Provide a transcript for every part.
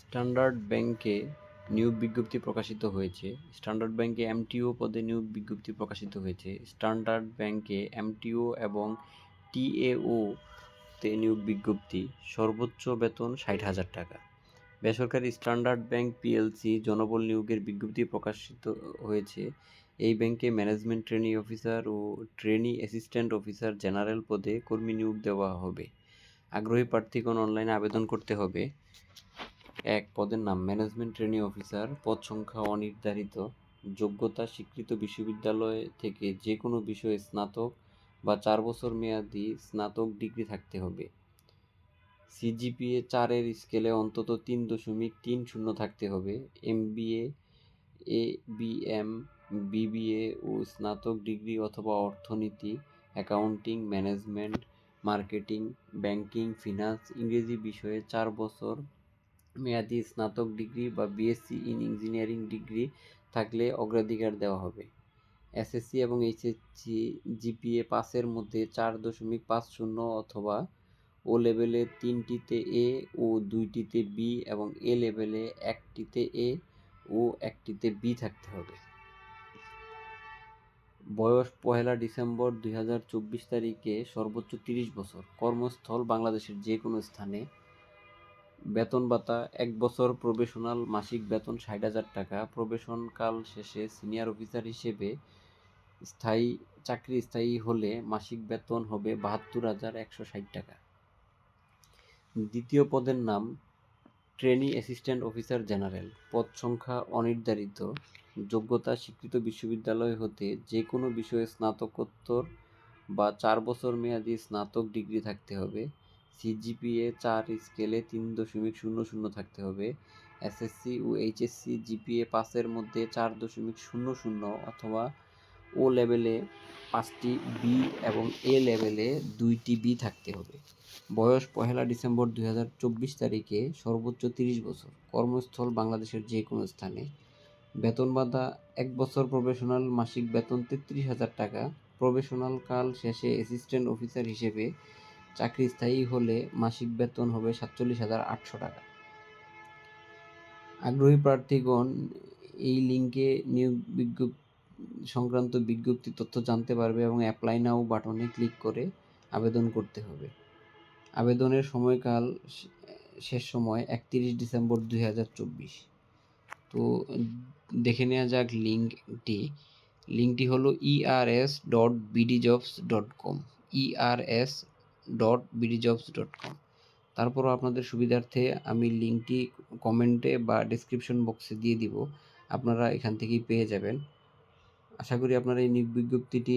Standard ব্যাংকে নিয়োগ বিজ্ঞপ্তি প্রকাশিত হয়েছে। স্ট্যান্ডার্ড ব্যাংকে এমটিও পদে নিয়োগ বিজ্ঞপ্তি প্রকাশিত হয়েছে। স্ট্যান্ডার্ড ব্যাংকে এমটিও এবং টিএও তে নিয়োগ বিজ্ঞপ্তি সর্বোচ্চ বেতন ষাট হাজার টাকা। বেসরকারি স্ট্যান্ডার্ড ব্যাংক পিএলসি জনবল নিয়োগের বিজ্ঞপ্তি প্রকাশিত হয়েছে। এই ব্যাংকে ম্যানেজমেন্ট ট্রেনি অফিসার ও ট্রেনি অ্যাসিস্ট্যান্ট অফিসার জেনারেল পদে কর্মী নিয়োগ দেওয়া হবে। আগ্রহী প্রার্থীগণ অনলাইনে আবেদন করতে হবে। এক পদের নাম ম্যানেজমেন্ট ট্রেনি অফিসার পদ সংখ্যা অনির্ধারিত। যোগ্যতা স্বীকৃত বিশ্ববিদ্যালয় থেকে যে কোনো বিষয়ে স্নাতক বা চার বছর মেয়াদি স্নাতক ডিগ্রি থাকতে হবে। সিজিপিএ চারের স্কেলে অন্তত তিন দশমিক তিন শূন্য থাকতে হবে। M MBA A BM BBA ও স্নাতক ডিগ্রি অথবা অর্থনীতি, accounting, management, marketing, banking, finance ইংরেজি বিষয়ে চার বছর মেয়াদি স্নাতক ডিগ্রি বা বিএসসি ইন ইঞ্জিনিয়ারিং ডিগ্রি থাকলে অগ্রাধিকার দেওয়া হবে। এসএসসি এবং এইচএসসি জিপিএ পাসের মধ্যে চার দশমিক পাঁচ শূন্য অথবা ও লেভেলে তিনটিতে এ ও দুইটিতে বি এবং এ লেভেলে একটিতে এ ও একটিতে বি থাকতে হবে। বয়স পহেলা ডিসেম্বর দুই হাজার চব্বিশ তারিখে সর্বোচ্চ তিরিশ বছর। কর্মস্থল বাংলাদেশের যে কোনো স্থানে বেতন ভাতা, এক বছর প্রবেশনাল মাসিক বেতন ষাট হাজার টাকা, প্রবেশনকাল শেষে সিনিয়র অফিসার হিসেবে স্থায়ী, চাকরি স্থায়ী হলে মাসিক বেতন হবে বাহাত্তর হাজার একশো ষাট টাকা। দ্বিতীয় পদের নাম, ট্রেনি অ্যাসিস্ট্যান্ট অফিসার জেনারেল। পদ সংখ্যা অনির্ধারিত। যোগ্যতা, স্বীকৃত বিশ্ববিদ্যালয় হতে যে কোনো বিষয়ে স্নাতকোত্তর বা চার বছর মেয়াদি স্নাতক ডিগ্রি থাকতে হবে। সিজিপিএ চার স্কেলে তিন দশমিক শূন্য শূন্য থাকতে হবে। এসএসসি ও এইচএসসি জিপিএ পাসের মধ্যে চার দশমিক শূন্য শূন্য অথবা ও লেভেলে পাঁচটি বি এবং এ লেভেলে দুইটি বি থাকতে হবে। বয়স পহেলা ডিসেম্বর দুই হাজার চব্বিশ তারিখে সর্বোচ্চ তিরিশ বছর। কর্মস্থল বাংলাদেশের যে কোনো স্থানে। বেতন বাধা, এক বছর প্রফেশনাল মাসিক বেতন তেত্রিশ হাজার টাকা। প্রফেশনাল কাল শেষে অ্যাসিস্ট্যান্ট অফিসার হিসেবে চাকরি স্থায়ী হলে মাসিক বেতন হবে সাতচল্লিশ হাজার আটশো টাকা। আগ্রহী প্রার্থীগণ এই লিঙ্কে নিয়োগ বিজ্ঞপ্তি সংক্রান্ত বিজ্ঞপ্তি তথ্য জানতে পারবে এবং অ্যাপ্লাই নাও বাটনে ক্লিক করে আবেদন করতে হবে। আবেদনের সময়কাল শেষ সময় একত্রিশ ডিসেম্বর দুই হাজার চব্বিশ। তো দেখে নেওয়া যাক লিঙ্কটি। লিঙ্কটি হলো ERS dot BD jobs dot com ERS dot BD jobs dot com তারপরও আপনাদের সুবিধার্থে আমি লিঙ্কটি কমেন্টে বা ডিসক্রিপশন বক্সে দিয়ে দিব। আপনারা এখান থেকেই পেয়ে যাবেন। আশা করি আপনার এই নিয়োগ বিজ্ঞপ্তিটি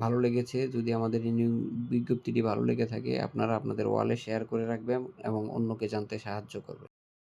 ভালো লেগেছে। যদি আমাদের এই নিয়োগ বিজ্ঞপ্তিটি ভালো লেগে থাকে, আপনারা আপনাদের ওয়ালে শেয়ার করে রাখবেন এবং অন্যকে জানতে সাহায্য করবেন।